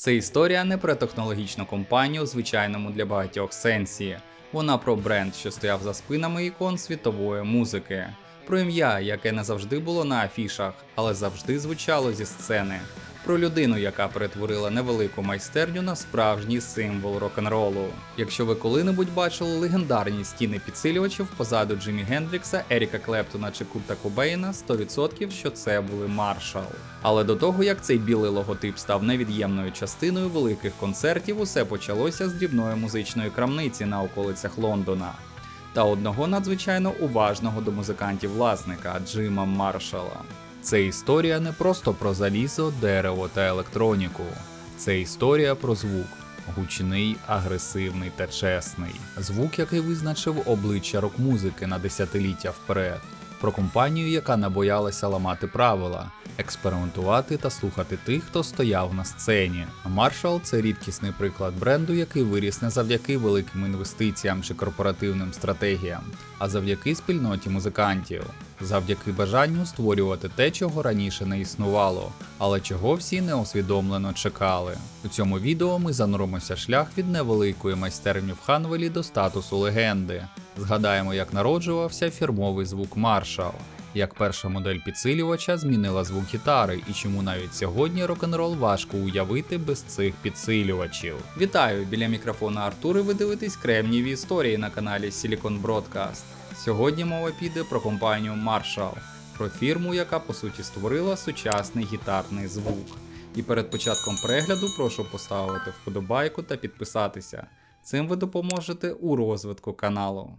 Це історія не про технологічну компанію, звичайному для багатьох сенсі. Вона про бренд, що стояв за спинами ікон світової музики, про ім'я, яке не завжди було на афішах, але завжди звучало зі сцени. Про людину, яка перетворила невелику майстерню на справжній символ рок-н-ролу. Якщо ви коли-небудь бачили легендарні стіни підсилювачів позаду Джиммі Гендрікса, Еріка Клептона чи Курта Кобейна, 100% що це були Маршал. Але до того як цей білий логотип став невід'ємною частиною великих концертів, усе почалося з дрібної музичної крамниці на околицях Лондона. Та одного надзвичайно уважного до музикантів власника Джима Маршала. Це історія не просто про залізо, дерево та електроніку. Це історія про звук. Гучний, агресивний та чесний. Звук, який визначив обличчя рок-музики на десятиліття вперед. Про компанію, яка не боялася ламати правила, експериментувати та слухати тих, хто стояв на сцені. Marshall – це рідкісний приклад бренду, який виріс не завдяки великим інвестиціям чи корпоративним стратегіям, а завдяки спільноті музикантів, завдяки бажанню створювати те, чого раніше не існувало, але чого всі неосвідомлено чекали. У цьому відео ми зануримося шлях від невеликої майстерні в Ханвелі до статусу легенди. Згадаємо, як народжувався фірмовий звук Marshall, як перша модель підсилювача змінила звук гітари і чому навіть сьогодні рок-н-рол важко уявити без цих підсилювачів. Вітаю! Біля мікрофона Артур і ви дивитесь кремнієві історії на каналі Silicon Broadcast. Сьогодні мова піде про компанію Marshall, про фірму, яка по суті створила сучасний гітарний звук. І перед початком перегляду прошу поставити вподобайку та підписатися. Цим ви допоможете у розвитку каналу.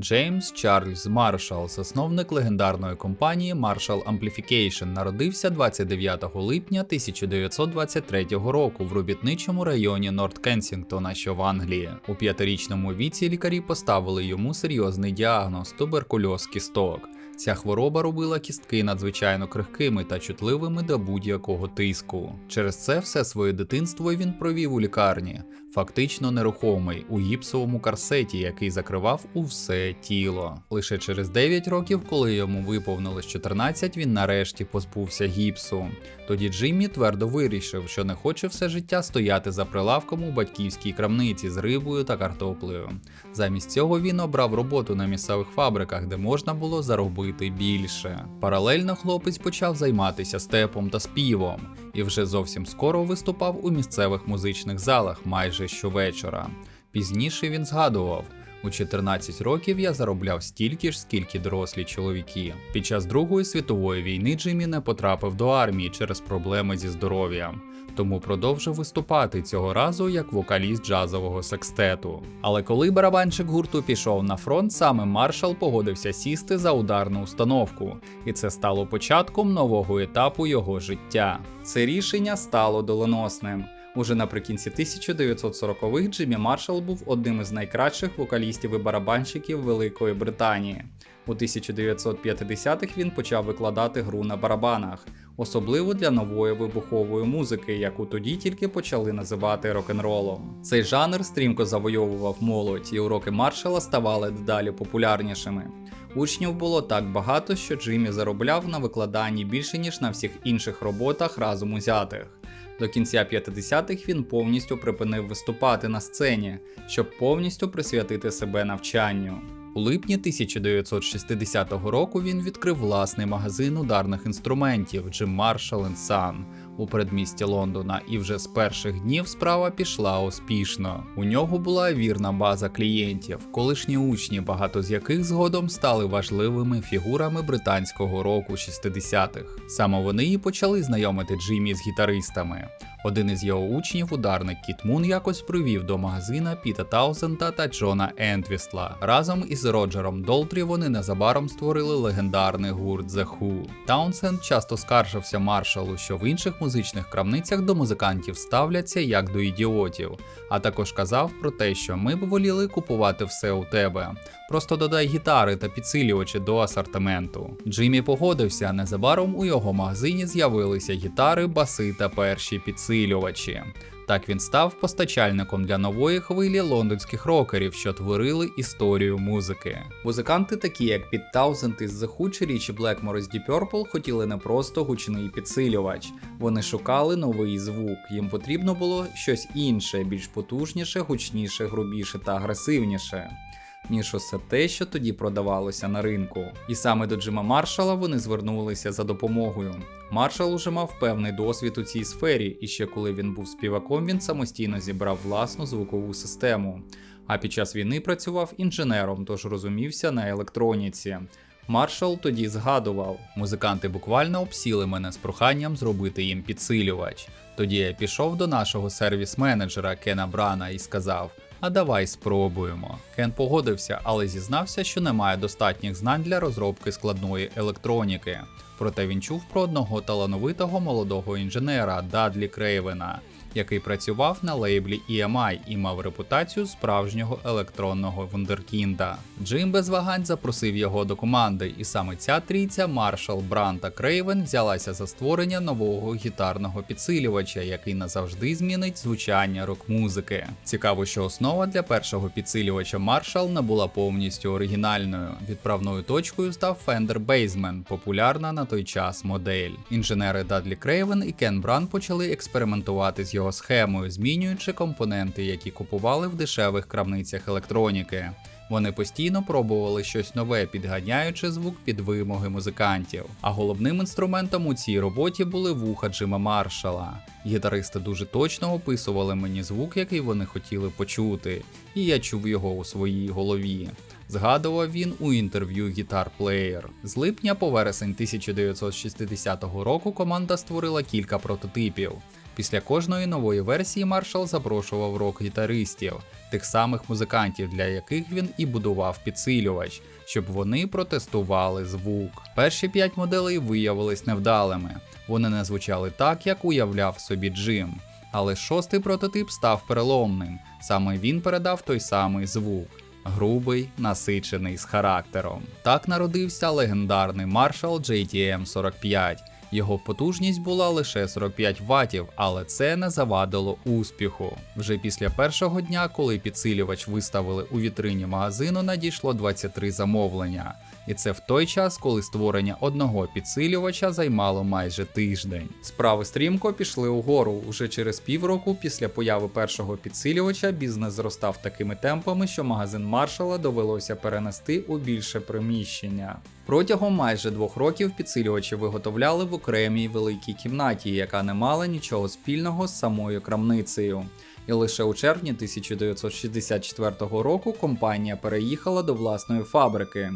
Джеймс Чарльз Маршалл, засновник легендарної компанії Marshall Amplification, народився 29 липня 1923 року в робітничому районі Норт Кенсінгтона, що в Англії. У п'ятирічному віці лікарі поставили йому серйозний діагноз туберкульоз кісток. Ця хвороба робила кістки надзвичайно крихкими та чутливими до будь-якого тиску. Через це все своє дитинство він провів у лікарні, фактично нерухомий у гіпсовому карсеті, який закривав усе тіло. Лише через 9 років, коли йому виповнилось 14, він нарешті позбувся гіпсу. Тоді Джиммі твердо вирішив, що не хоче все життя стояти за прилавком у батьківській крамниці з рибою та картоплею. Замість цього він обрав роботу на місцевих фабриках, де можна було заробити більше. Паралельно хлопець почав займатися степом та співом, і вже зовсім скоро виступав у місцевих музичних залах майже щовечора. Пізніше він згадував. У 14 років я заробляв стільки ж, скільки дорослі чоловіки. Під час Другої світової війни Джиммі не потрапив до армії через проблеми зі здоров'ям, тому продовжив виступати цього разу як вокаліст джазового секстету. Але коли барабанщик гурту пішов на фронт, саме маршал погодився сісти за ударну установку, і це стало початком нового етапу його життя. Це рішення стало доленосним. Уже наприкінці 1940-х Джиммі Маршалл був одним із найкращих вокалістів і барабанщиків Великої Британії. У 1950-х він почав викладати гру на барабанах, особливо для нової вибухової музики, яку тоді тільки почали називати рок-н-ролом. Цей жанр стрімко завойовував молодь, і уроки маршала ставали дедалі популярнішими. Учнів було так багато, що Джиммі заробляв на викладанні більше ніж на всіх інших роботах разом узятих. До кінця 50-х він повністю припинив виступати на сцені, щоб повністю присвятити себе навчанню. У липні 1960 року він відкрив власний магазин ударних інструментів Jim Marshall Son у передмісті Лондона, і вже з перших днів справа пішла успішно. У нього була вірна база клієнтів, колишні учні, багато з яких згодом стали важливими фігурами британського року 60-х. Саме вони і почали знайомити Джиммі з гітаристами. Один із його учнів, ударник Кіт Мун, якось привів до магазина Піта Таузента та Джона Ентвісла. Разом із Роджером Долтрі вони незабаром створили легендарний гурт The Who. Таунсенд часто скаржився маршалу, що в інших музичних крамницях до музикантів ставляться як до ідіотів, а також казав про те, що ми б воліли купувати все у тебе. Просто додай гітари та підсилювачі до асортименту. Джиммі погодився, незабаром у його магазині з'явилися гітари, баси та перші підсилювачі. Так він став постачальником для нової хвилі лондонських рокерів, що творили історію музики. Музиканти, такі як Pete Townsend із The Hooch чи Blackmore з Deep Purple, хотіли не просто гучний підсилювач. Вони шукали новий звук. Їм потрібно було щось інше, більш потужніше, гучніше, грубіше та агресивніше. Ніж усе те, що тоді продавалося на ринку. І саме до Джима Маршала вони звернулися за допомогою. Маршал уже мав певний досвід у цій сфері, і ще коли він був співаком, він самостійно зібрав власну звукову систему. А під час війни працював інженером, тож розумівся на електроніці. Маршал тоді згадував: музиканти буквально обсіли мене з проханням зробити їм підсилювач. Тоді я пішов до нашого сервіс-менеджера Кена Брана і сказав: А давай спробуємо. Кен погодився, але зізнався, що не має достатніх знань для розробки складної електроніки. Проте він чув про одного талановитого молодого інженера Дадлі Крейвена, який працював на лейблі EMI і мав репутацію справжнього електронного вундеркінда. Джим без вагань запросив його до команди, і саме ця трійця Маршал, Бран та Крейвен взялася за створення нового гітарного підсилювача, який назавжди змінить звучання рок-музики. Цікаво, що основа для першого підсилювача Marshall не була повністю оригінальною. Відправною точкою став Fender Bassman, популярна на той час модель. Інженери Дадлі Крейвен і Кен Бран почали експериментувати з його схемою, змінюючи компоненти, які купували в дешевих крамницях електроніки. Вони постійно пробували щось нове, підганяючи звук під вимоги музикантів. А головним інструментом у цій роботі були вуха Джима Маршала. Гітаристи дуже точно описували мені звук, який вони хотіли почути, і я чув його у своїй голові. Згадував він у інтерв'ю Guitar Player. З липня по вересень 1960 року команда створила кілька прототипів. Після кожної нової версії Маршал запрошував рок-гітаристів, тих самих музикантів, для яких він і будував підсилювач, щоб вони протестували звук. Перші п'ять моделей виявились невдалими. Вони не звучали так, як уявляв собі Джим. Але шостий прототип став переломним. Саме він передав той самий звук. Грубий, насичений з характером. Так народився легендарний Marshall JTM 45. Його потужність була лише 45 ватів, але це не завадило успіху. Вже після першого дня, коли підсилювач виставили у вітрині магазину, надійшло 23 замовлення. І це в той час, коли створення одного підсилювача займало майже тиждень. Справи стрімко пішли угору. Уже через півроку після появи першого підсилювача бізнес зростав такими темпами, що магазин Маршала довелося перенести у більше приміщення. Протягом майже двох років підсилювачі виготовляли в окремій великій кімнаті, яка не мала нічого спільного з самою крамницею. І лише у червні 1964 року компанія переїхала до власної фабрики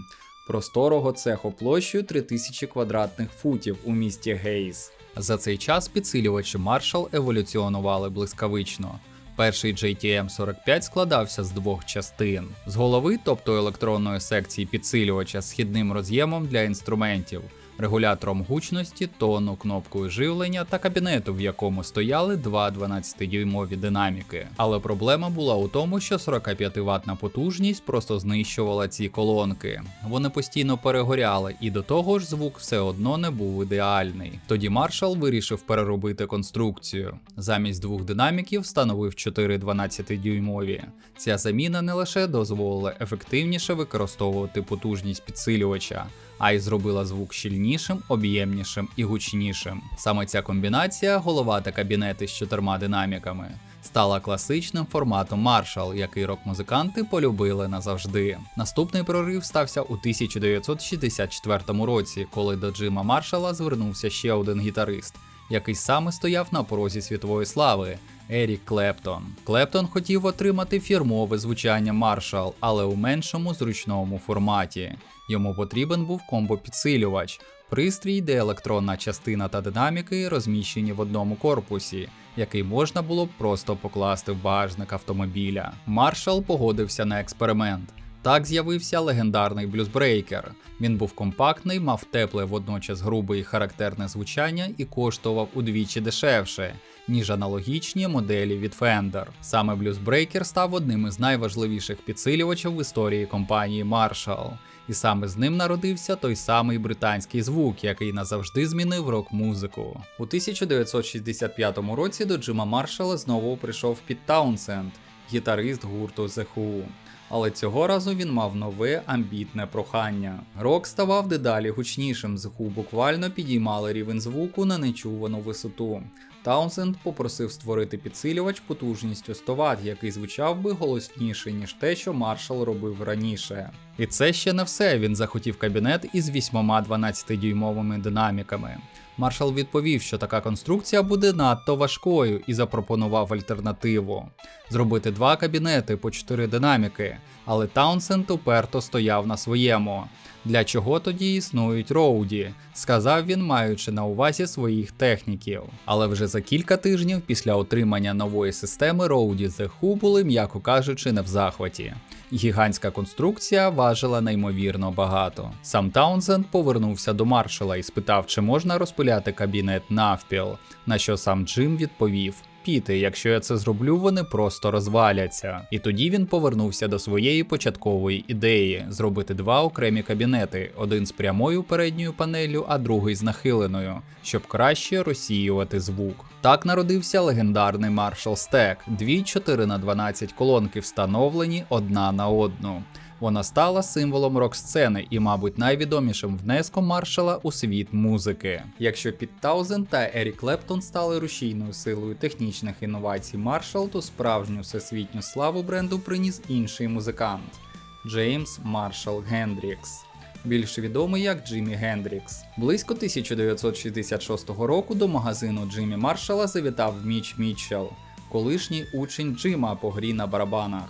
просторого цеху площею 3000 квадратних футів у місті Гейс. За цей час підсилювачі Marshall еволюціонували блискавично. Перший JTM 45 складався з двох частин: з голови, тобто електронної секції підсилювача з східним роз'ємом для інструментів, регулятором гучності, тону, кнопкою живлення та кабінету, в якому стояли два 12-дюймові динаміки. Але проблема була у тому, що 45 ватна потужність просто знищувала ці колонки. Вони постійно перегоряли, і до того ж звук все одно не був ідеальний. Тоді Маршал вирішив переробити конструкцію. Замість двох динаміків встановив 4 12-дюймові. Ця заміна не лише дозволила ефективніше використовувати потужність підсилювача, а й зробила звук щільнішим, об'ємнішим і гучнішим. Саме ця комбінація, голова та кабінети з чотирма динаміками, стала класичним форматом Marshall, який рок-музиканти полюбили назавжди. Наступний прорив стався у 1964 році, коли до Джима Маршала звернувся ще один гітарист, який саме стояв на порозі світової слави. Ерік Клептон. Клептон хотів отримати фірмове звучання Marshall, але у меншому зручному форматі. Йому потрібен був комбо-підсилювач, пристрій, де електронна частина та динаміки розміщені в одному корпусі, який можна було б просто покласти в багажник автомобіля. Маршал погодився на експеримент. Так з'явився легендарний блюзбрейкер. Він був компактний, мав тепле водночас грубе і характерне звучання і коштував удвічі дешевше, ніж аналогічні моделі від Fender. Саме Breaker став одним із найважливіших підсилювачів в історії компанії Marshall. І саме з ним народився той самий британський звук, який назавжди змінив рок-музику. У 1965 році до Джима Маршала знову прийшов Піт Таунсенд, гітарист гурту The Who. Але цього разу він мав нове амбітне прохання. Рок ставав дедалі гучнішим, Who буквально підіймали рівень звуку на нечувану висоту. Таунсенд попросив створити підсилювач потужністю 100 Вт, який звучав би голосніше, ніж те, що Маршал робив раніше. І це ще не все. Він захотів кабінет із вісьмома 12-дюймовими динаміками. Маршал відповів, що така конструкція буде надто важкою і запропонував альтернативу зробити два кабінети по чотири динаміки, але Таунсенд уперто стояв на своєму. Для чого тоді існують роуді? сказав він, маючи на увазі своїх техніків. Але вже за кілька тижнів після отримання нової системи роуді The Who були, м'яко кажучи, не в захваті. Гігантська конструкція важила неймовірно багато. Сам Таунсенд повернувся до маршала і спитав, чи можна розпиляти кабінет навпіл, на що сам Джим відповів. Піти, якщо я це зроблю, вони просто розваляться. І тоді він повернувся до своєї початкової ідеї зробити два окремі кабінети: один з прямою передньою панелью, а другий з нахиленою, щоб краще розсіювати звук. Так народився легендарний Marshall Stack. Дві 4 на 12 колонки встановлені одна на одну. Вона стала символом рок-сцени і, мабуть, найвідомішим внеском маршала у світ музики. Якщо Піт Таузен та Ерік Клептон стали рушійною силою технічних інновацій Маршал, то справжню всесвітню славу бренду приніс інший музикант Джеймс Маршал Гендрікс. Більш відомий як Джиммі Гендрікс. Близько 1966 року до магазину Джиммі Маршала завітав Міч Мітчелл, колишній учень Джима по грі на барабанах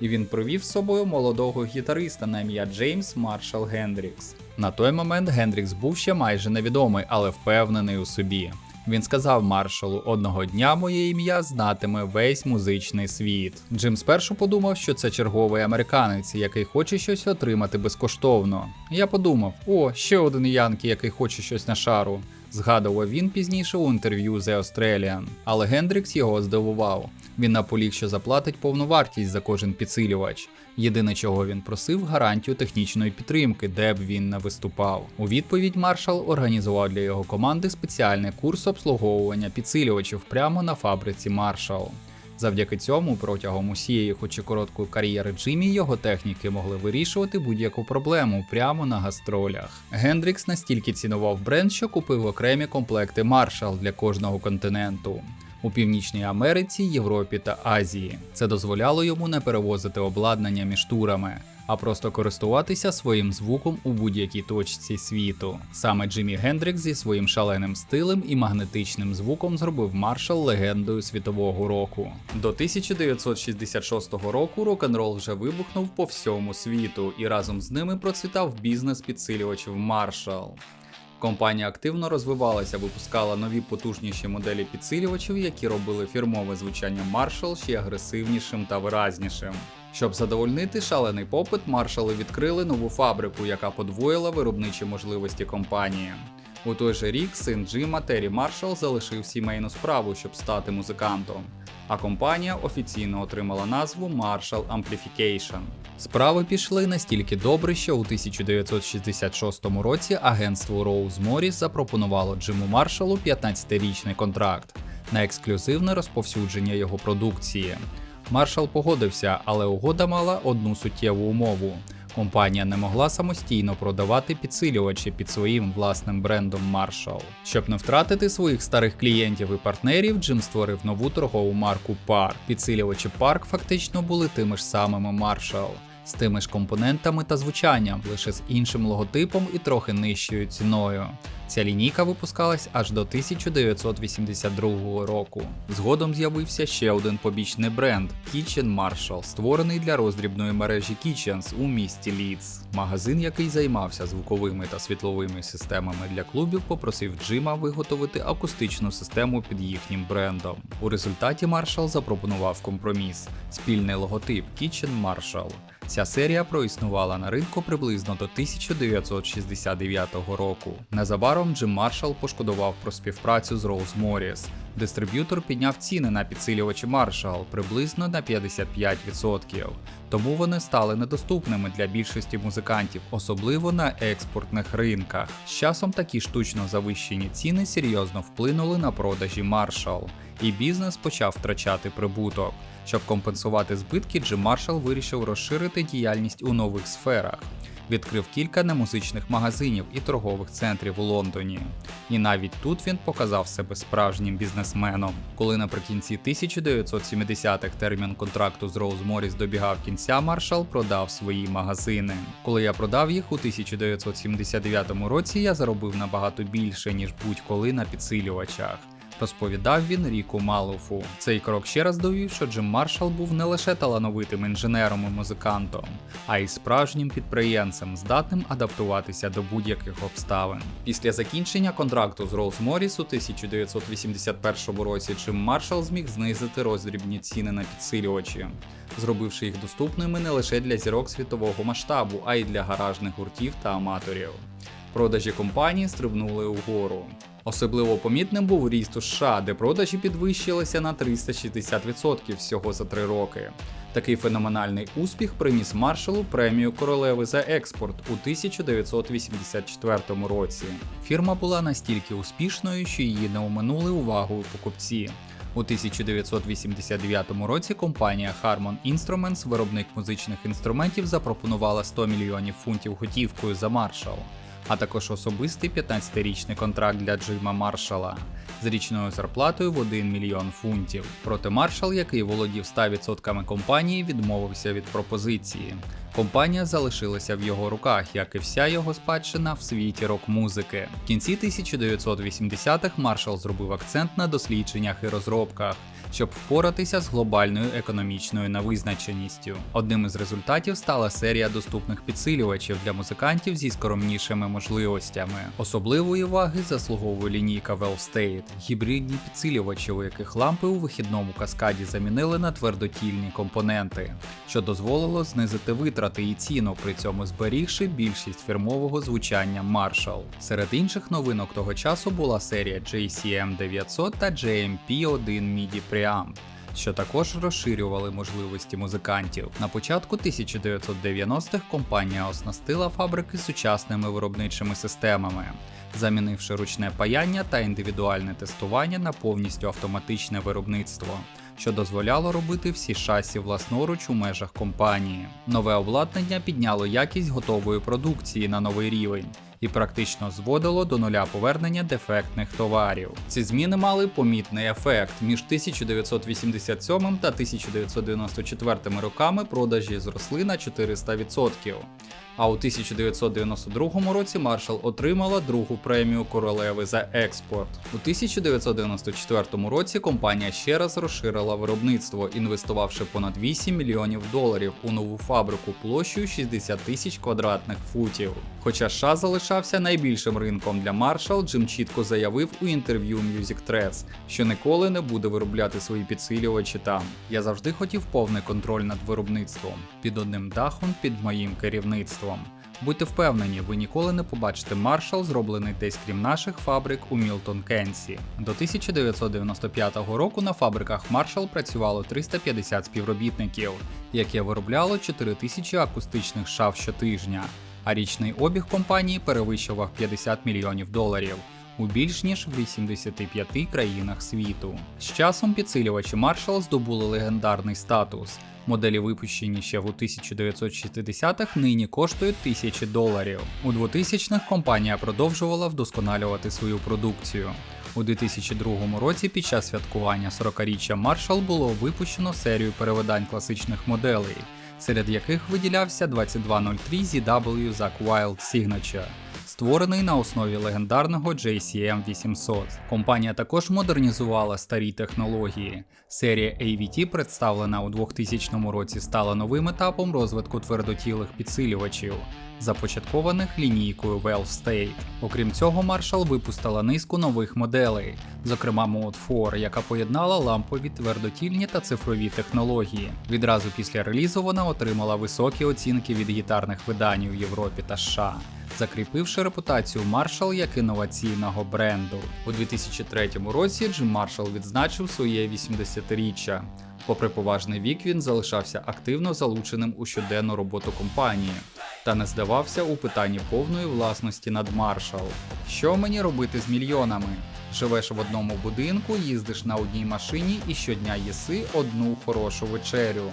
і він провів з собою молодого гітариста на ім'я Джеймс Маршал Гендрікс. На той момент Гендрікс був ще майже невідомий, але впевнений у собі. Він сказав маршалу: одного дня моє ім'я знатиме весь музичний світ. Джим спершу подумав, що це черговий американець, який хоче щось отримати безкоштовно. Я подумав: о, ще один янки, який хоче щось на шару. Згадував він пізніше у інтерв'ю The Australian. Але Гендрікс його здивував. Він наполіг, що заплатить повну вартість за кожен підсилювач. Єдине, чого він просив, гарантію технічної підтримки, де б він не виступав. У відповідь маршал організував для його команди спеціальний курс обслуговування підсилювачів прямо на фабриці Маршал. Завдяки цьому, протягом усієї, хоч і короткої кар'єри Джиммі, його техніки могли вирішувати будь-яку проблему прямо на гастролях. Гендрікс настільки цінував бренд, що купив окремі комплекти Marshall для кожного континенту. У Північній Америці, Європі та Азії це дозволяло йому не перевозити обладнання між турами, а просто користуватися своїм звуком у будь-якій точці світу. Саме Джиммі Гендрікс зі своїм шаленим стилем і магнетичним звуком зробив маршал легендою світового року. До 1966 року рок-н-рол вже вибухнув по всьому світу, і разом з ними процвітав бізнес підсилювачів Marshall. Компанія активно розвивалася, випускала нові потужніші моделі підсилювачів, які робили фірмове звучання Marshall ще агресивнішим та виразнішим. Щоб задовольнити шалений попит, маршали відкрили нову фабрику, яка подвоїла виробничі можливості компанії. У той же рік син Джима Террі Маршал залишив сімейну справу, щоб стати музикантом, а компанія офіційно отримала назву Marshall Amplification. Справи пішли настільки добре, що у 1966 році агентство Rose Morris запропонувало Джиму Маршалу 15-річний контракт на ексклюзивне розповсюдження його продукції. Маршал погодився, але угода мала одну суттєву умову. Компанія не могла самостійно продавати підсилювачі під своїм власним брендом Marshall. Щоб не втратити своїх старих клієнтів і партнерів, Джим створив нову торгову марку Park. Підсилювачі Park фактично були тими ж самими Marshall. З тими ж компонентами та звучанням, лише з іншим логотипом і трохи нижчою ціною. Ця лінійка випускалась аж до 1982 року. Згодом з'явився ще один побічний бренд Kitchen Marshall, створений для роздрібної мережі Kitchens у місті Лідс. Магазин, який займався звуковими та світловими системами для клубів, попросив Джима виготовити акустичну систему під їхнім брендом. У результаті Marshall запропонував компроміс спільний логотип Kitchen Marshall. Ця серія проіснувала на ринку приблизно до 1969 року. Незабаром Джим Маршал пошкодував про співпрацю з Роуз Морріс. Дистриб'ютор підняв ціни на підсилювачі Marshall приблизно на 55%, тому вони стали недоступними для більшості музикантів, особливо на експортних ринках. З часом такі штучно завищені ціни серйозно вплинули на продажі Marshall, і бізнес почав втрачати прибуток. Щоб компенсувати збитки, Джим Маршал вирішив розширити діяльність у нових сферах. Відкрив кілька немузичних магазинів і торгових центрів у Лондоні. І навіть тут він показав себе справжнім бізнесменом. Коли наприкінці 1970-х термін контракту з Роуз Моріс добігав кінця, Маршал продав свої магазини. Коли я продав їх у 1979 році, я заробив набагато більше, ніж будь-коли на підсилювачах розповідав він Ріку Малуфу. Цей крок ще раз довів, що Джим Маршал був не лише талановитим інженером і музикантом, а й справжнім підприємцем, здатним адаптуватися до будь-яких обставин. Після закінчення контракту з Rolls Моріс у 1981 році Джим Маршал зміг знизити роздрібні ціни на підсилювачі. Зробивши їх доступними не лише для зірок світового масштабу, а й для гаражних гуртів та аматорів. Продажі компанії стрибнули угору. Особливо помітним був ріст у США, де продажі підвищилися на 360% всього за три роки. Такий феноменальний успіх приніс маршалу премію королеви за експорт у 1984 році. Фірма була настільки успішною, що її не оминули увагою покупці. У 1989 році компанія Harmon Instruments, виробник музичних інструментів, запропонувала 100 мільйонів фунтів готівкою за Marshall а також особистий 15-річний контракт для Джима Маршала з річною зарплатою в 1 мільйон фунтів. Проте Маршал, який володів 100% компанії, відмовився від пропозиції. Компанія залишилася в його руках, як і вся його спадщина в світі рок-музики. В кінці 1980-х Маршал зробив акцент на дослідженнях і розробках щоб впоратися з глобальною економічною невизначеністю. Одним із результатів стала серія доступних підсилювачів для музикантів зі скромнішими можливостями. Особливої уваги заслуговує лінійка Valve State – гібридні підсилювачі, у яких лампи у вихідному каскаді замінили на твердотільні компоненти, що дозволило знизити витрати і ціну, при цьому зберігши більшість фірмового звучання Marshall. Серед інших новинок того часу була серія JCM 900 та JMP1 MIDI Preamp що також розширювали можливості музикантів. На початку 1990-х компанія оснастила фабрики сучасними виробничими системами, замінивши ручне паяння та індивідуальне тестування на повністю автоматичне виробництво. Що дозволяло робити всі шасі власноруч у межах компанії. Нове обладнання підняло якість готової продукції на новий рівень, і практично зводило до нуля повернення дефектних товарів. Ці зміни мали помітний ефект. Між 1987 та 1994 роками продажі зросли на 400%. А у 1992 році Маршал отримала другу премію королеви за експорт. У 1994 році компанія ще раз розширила виробництво, інвестувавши понад 8 мільйонів доларів у нову фабрику площею 60 тисяч квадратних футів. Хоча США залишався найбільшим ринком для Marshall, Джим чітко заявив у інтерв'ю Music Threads, що ніколи не буде виробляти свої підсилювачі там. Я завжди хотів повний контроль над виробництвом під одним дахом під моїм керівництвом. Будьте впевнені, ви ніколи не побачите Marshall, зроблений десь крім наших фабрик у Мілтон Кенсі. До 1995 року на фабриках Marshall працювало 350 співробітників, яке виробляло 4000 акустичних шаф щотижня а річний обіг компанії перевищував 50 мільйонів доларів у більш ніж 85 країнах світу. З часом підсилювачі Marshall здобули легендарний статус. Моделі, випущені ще в 1960-х, нині коштують тисячі доларів. У 2000-х компанія продовжувала вдосконалювати свою продукцію. У 2002 році під час святкування 40-річчя Marshall було випущено серію перевидань класичних моделей серед яких виділявся 2203 ZW Zack Wild Signature, створений на основі легендарного JCM 800. Компанія також модернізувала старі технології. Серія AVT, представлена у 2000 році, стала новим етапом розвитку твердотілих підсилювачів. започаткованих лінійкою Valve State. Окрім цього, Marshall випустила низку нових моделей, зокрема Mode 4, яка поєднала лампові твердотільні та цифрові технології. Відразу після релізу вона отримала високі оцінки від гітарних видань у Європі та США закріпивши репутацію Marshall як інноваційного бренду. У 2003 році Джим Marshall відзначив своє 80-річчя. Попри поважний вік, він залишався активно залученим у щоденну роботу компанії та не здавався у питанні повної власності над Marshall. Що мені робити з мільйонами? Живеш в одному будинку, їздиш на одній машині і щодня їси одну хорошу вечерю.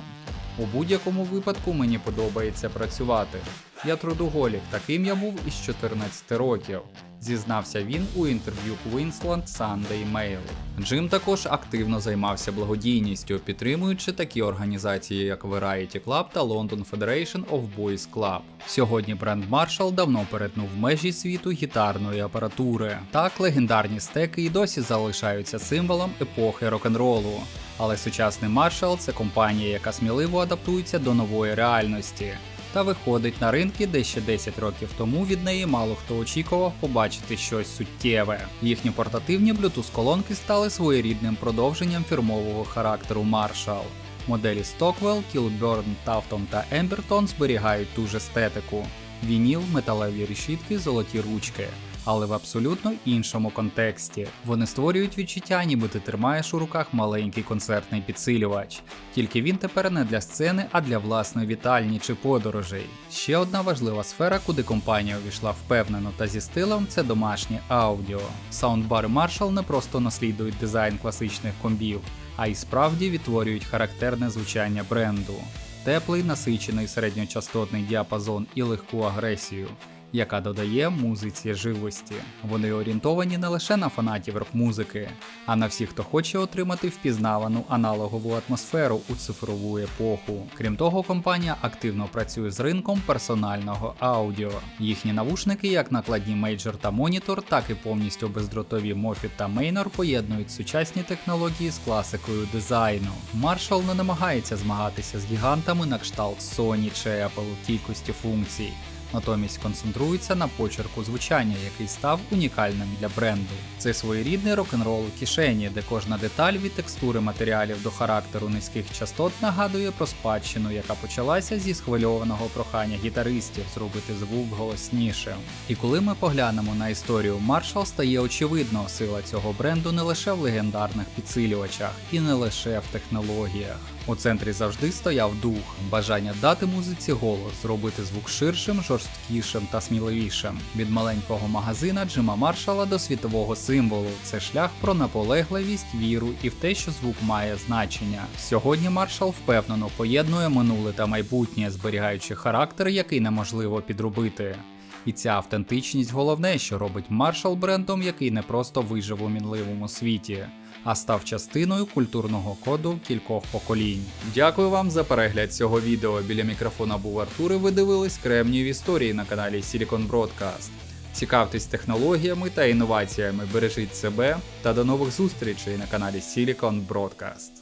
У будь-якому випадку мені подобається працювати. Я трудоголік, таким я був із 14 років, зізнався він у інтерв'ю Queensland Sunday Mail. Джим також активно займався благодійністю, підтримуючи такі організації, як Variety Club та London Federation of Boys Club. Сьогодні бренд Marshall давно перетнув межі світу гітарної апаратури. Так, легендарні стеки і досі залишаються символом епохи рок-н-ролу. Але сучасний Marshall – це компанія, яка сміливо адаптується до нової реальності та виходить на ринки, де ще 10 років тому від неї мало хто очікував побачити щось суттєве. Їхні портативні Bluetooth колонки стали своєрідним продовженням фірмового характеру Marshall. Моделі Stockwell, Kilburn, Tafton та Emberton зберігають ту ж естетику: вініл, металеві решітки, золоті ручки але в абсолютно іншому контексті. Вони створюють відчуття, ніби ти тримаєш у руках маленький концертний підсилювач. Тільки він тепер не для сцени, а для власної вітальні чи подорожей. Ще одна важлива сфера, куди компанія увійшла впевнено та зі стилем, це домашнє аудіо. Саундбари Marshall не просто наслідують дизайн класичних комбів, а й справді відтворюють характерне звучання бренду. Теплий насичений середньочастотний діапазон і легку агресію яка додає музиці живості. Вони орієнтовані не лише на фанатів рок-музики, а на всіх, хто хоче отримати впізнавану аналогову атмосферу у цифрову епоху. Крім того, компанія активно працює з ринком персонального аудіо. Їхні навушники, як накладні Major та Monitor, так і повністю бездротові Moffitt та Maynor поєднують сучасні технології з класикою дизайну. Marshall не намагається змагатися з гігантами на кшталт Sony чи Apple в кількості функцій натомість концентрується на почерку звучання, який став унікальним для бренду. Це своєрідний рок-н-рол у кишені, де кожна деталь від текстури матеріалів до характеру низьких частот нагадує про спадщину, яка почалася зі схвильованого прохання гітаристів зробити звук голоснішим. І коли ми поглянемо на історію Marshall, стає очевидно, сила цього бренду не лише в легендарних підсилювачах і не лише в технологіях. У центрі завжди стояв дух, бажання дати музиці голос, зробити звук ширшим, жорсткішим та сміливішим. Від маленького магазина Джима Маршала до світового символу. Це шлях про наполегливість, віру і в те, що звук має значення. Сьогодні маршал впевнено поєднує минуле та майбутнє, зберігаючи характер, який неможливо підробити. І ця автентичність головне, що робить маршал брендом, який не просто вижив у мінливому світі а став частиною культурного коду кількох поколінь. Дякую вам за перегляд цього відео. Біля мікрофона був Артур і ви дивились кремнієві історії на каналі Silicon Broadcast. Цікавтесь технологіями та інноваціями, бережіть себе та до нових зустрічей на каналі Silicon Broadcast.